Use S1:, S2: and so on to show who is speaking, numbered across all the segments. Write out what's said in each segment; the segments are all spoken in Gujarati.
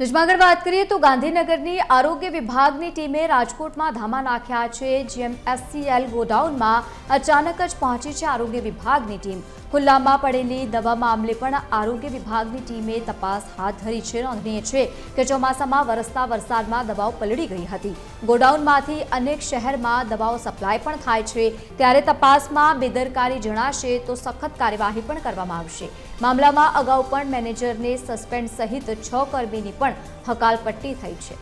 S1: નિજમાં વાત કરીએ તો ગાંધીનગરની આરોગ્ય વિભાગની ટીમે રાજકોટમાં ધામા નાખ્યા છે, જેમ એસસીએલ ગોડાઉનમાં અચાનક જ પહોંચી છે આરોગ્ય વિભાગની ટીમ. ખુલ્લામાં પડેલી દવા મામલે પણ આરોગ્ય વિભાગની ટીમે તપાસ હાથ ધરી છે. નોંધનીય છે કે ચોમાસામાં વરસતા વરસાદમાં દવાઓ પલળી ગઈ હતી. ગોડાઉનમાંથી અનેક શહેરમાં દવાઓ સપ્લાય પણ થાય છે. ત્યારે તપાસમાં બેદરકારી જણાશે તો સખત કાર્યવાહી પણ કરવામાં આવશે. મામલામાં અગાઉ પણ મેનેજરને સસ્પેન્ડ સહિત છ કર્મીની પણ હકાલપટ્ટી થઈ છે.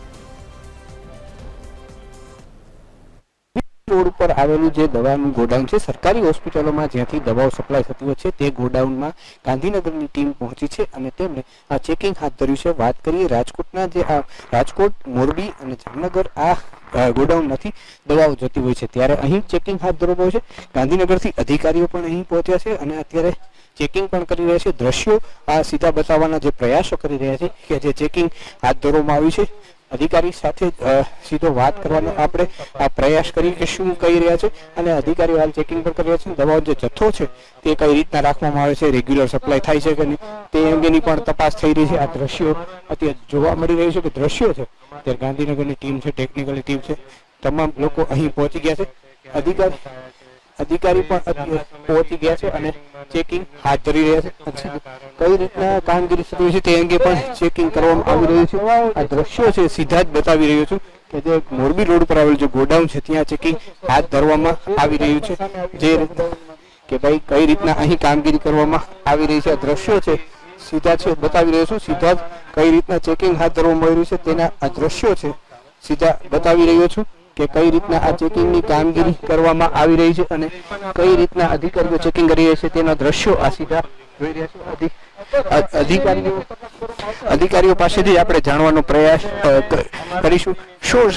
S2: રોડ ઉપર આવેલું જે દવાનું ગોડાઉન છે, સરકારી હોસ્પિટલોમાં જ્યાંથી દવાઓ સપ્લાય થતી હોય છે, તે ગોડાઉનમાં ગાંધીનગરની ટીમ પહોંચી છે અને તેમણે આ ચેકિંગ હાથ ધર્યું છે. વાત કરીએ રાજકોટના જે આ રાજકોટ, મોરબી અને જામનગર આ ગોડાઉન ગોડાઉનમાંથી દવાઓ જતી હોય છે. ત્યારે અહીં ચેકિંગ હાથ ધરવામાં પડ્યો છે. ગાંધીનગરથી અધિકારીઓ પણ અહીં પહોંચ્યા છે અને અત્યારે ચેકિંગ પણ કરી રહ્યા છે. દ્રશ્યો આ સીધા બતાવવાના જે પ્રયાસો કરી રહ્યા છે કે જે ચેકિંગ હાથ ધરવામાં આવ્યું છે. અધિકારી સાથે સીધો વાત કરવાનો આપણે આ પ્રયાસ કરી કે શું કહી રહ્યા છે અને અધિકારીઓ હાલ ચેકિંગ પણ કરી રહ્યા છે. દવાઓ જે જથ્થો છે, તે કઈ રીતના રાખવામાં આવે છે રેગ્યુલર સપ્લાય થાય છે કે નહીં, તે અંગેની પણ તપાસ થઈ રહી છે. આ દ્રશ્યો અત્યારે જોવા મળી રહ્યું છે કે દ્રશ્યો છે. ત્યારે ગાંધીનગરની ટીમ છે ટેકનિકલી ટીમ છે. તમામ લોકો અહીં પહોંચી ગયા છે. અધિકારી અધિકારી પણ પહોંચી ગયા છે અને ચેકિંગ હાથ ધરી રહ્યા છે. કઈ રીતના કામગીરી થતી છે તે અંગે પણ ચેકિંગ કરવામાં આવી રહ્યું છે. આ દ્રશ્યો છે સીધા જ બતાવી રહ્યો છું કે જે મોરબી રોડ પર આવેલું જે ગોડાઉન છે ત્યાં ચેકિંગ હાથ ધરવામાં આવી રહ્યું છે. જે રીતના કે ભાઈ કઈ રીતના અહીં કામગીરી કરવામાં આવી રહી છે આ દ્રશ્યો છે સીધા છે બતાવી રહ્યો છું. સીધા જ કઈ રીતના ચેકિંગ હાથ ધરવામાં આવી રહ્યું છે તેના આ દ્રશ્યો છે સીધા બતાવી રહ્યો છું. કે કઈ રીતના આ ચેકિંગની કામગીરી કરવામાં આવી રહી છે અને કઈ રીતના અધિકારીઓ ચેકિંગ કરી રહ્યા છે તેના દ્રશ્યો આ સીધા જોઈ રહ્યા છે. અધિકારીઓ અધિકારીઓ પાસેથી આપણે જાણવાનો પ્રયાસ કરીશું. શું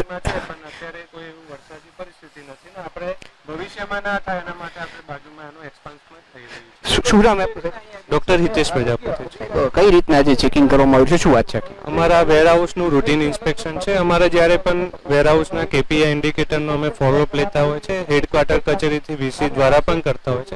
S3: ભવિષ્યમાં ના થાય એના માટે આપણે બાજુમાં એનું એક્સપાન્સમેન્ટ થઈ રહ્યું છે.
S2: શું- શું નામ
S3: ડોક્ટર હિતેશ પ્રજાપતિ છે.
S2: કઈ રીતના જે ચેકિંગ કરવામાં આવ્યું છે? શું વાત છે?
S3: અમારા વેરહાઉસનું રૂટીન ઇન્સ્પેક્શન છે. અમારે જ્યારે પણ વેરહાઉસના કેપીઆઈ ઇન્ડિકેટરનો અમે ફોલોઅપ લેતા હોય છે. હેડક્વાર્ટર કચેરીથી વીસી દ્વારા પણ કરતા હોય છે.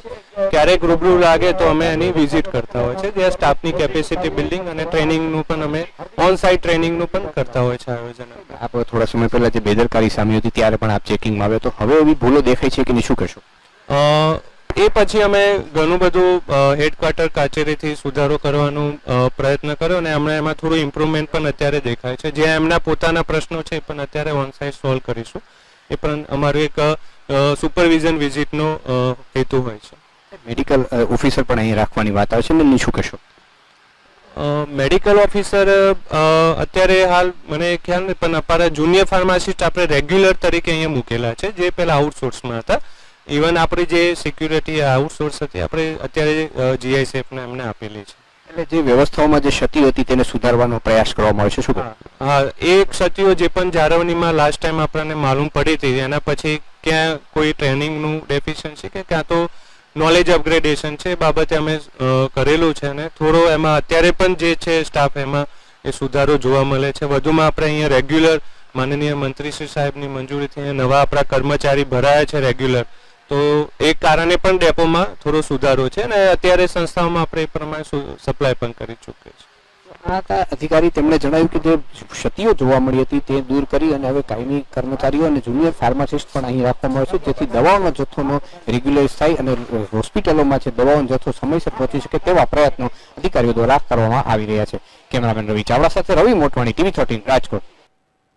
S3: ક્યારેક રૂબરૂ લાગે તો અમે એની વિઝિટ કરતા હોય છે. જ્યાં સ્ટાફની કેપેસિટી બિલ્ડિંગ અને ટ્રેનિંગનું પણ અમે ઓન સાઇટ ટ્રેનિંગનું પણ કરતા હોય છે આયોજન.
S2: આપ થોડા સમય પહેલા જે બેદરકારી સામે હતી ત્યારે પણ આપ ચેકિંગમાં આવ્યો તો હવે એવી ભૂલો દેખાય છે કે નહીં? શું કહેશો?
S3: એ પછી અમે ઘણું બધું હેડક્વાર્ટર કચેરીથી સુધારો કરવાનો પ્રયત્ન કર્યો અને હમણાં એમાં થોડું ઇમ્પ્રુવમેન્ટ પણ અત્યારે દેખાય છે. જે એમના પોતાના પ્રશ્નો છે એ પણ અત્યારે ઓન સાઇડ સોલ્વ કરીશું. એ પણ અમારું એક સુપરવિઝન વિઝિટનો હેતુ હોય છે.
S2: મેડિકલ ઓફિસર પણ અહીં રાખવાની વાત આવે છે. ને શું કહેશો?
S3: મેડિકલ ઓફિસર અત્યારે હાલ મને ખ્યાલ નથી પણ અમારા જુનિયર ફાર્માસિસ્ટ આપણે રેગ્યુલર તરીકે અહીંયા મૂકેલા છે જે પહેલાં આઉટસોર્સમાં હતા. ઇવન આપણી જે સિક્યુરિટી આઉટસોર્સ હતી આપણે અત્યારે જીઆઈસીએફને એમને આપેલી છે.
S2: એટલે જે વ્યવસ્થાઓમાં જે ક્ષતિ હતી તેને સુધારવાનો પ્રયાસ કરવામાં આવે છે. શું
S3: હા એ ક્ષતિઓ જે પણ જાળવણીમાં લાસ્ટ ટાઈમ આપણને માલુમ પડી હતી એના પછી ક્યાં કોઈ ટ્રેનિંગનું ડેફિશિયન્સી કે ક્યાં તો નોલેજ અપગ્રેડેશન છે, એ બાબતે અમે કરેલું છે અને થોડો એમાં અત્યારે પણ જે છે સ્ટાફ એમાં એ સુધારો જોવા મળે છે. વધુમાં આપણે અહીંયા રેગ્યુલર માનનીય મંત્રી શ્રી સાહેબની મંજૂરીથી અહીંયા નવા આપણા કર્મચારી ભરાયા છે રેગ્યુલર તો એ કારણે પણ ડેપોમાં થોડો સુધારો છે અને અત્યારે સંસ્થાઓમાં આપણે એ પ્રમાણે સપ્લાય પણ કરી ચૂકીએ છીએ.
S2: આ અધિકારી તેમણે જણાવ્યું કે જે ક્ષતિઓ જોવા મળી હતી તે દૂર કરી અને હવે કાયમી કર્મચારીઓ અને જુનિયર ફાર્માસિસ્ટ પણ અહીં રાખવામાં આવે છે, જેથી દવાઓનો જથ્થોનો રેગ્યુલાઇઝ થાય અને હોસ્પિટલોમાં છે દવાઓનો જથ્થો સમયસર પહોંચી શકે તેવા પ્રયત્નો અધિકારીઓ દ્વારા કરવામાં આવી રહ્યા છે. કેમેરામેન રવિ ચાવડા સાથે રવિ મોટવાણી ટીવી થર્ટીન રાજકોટ.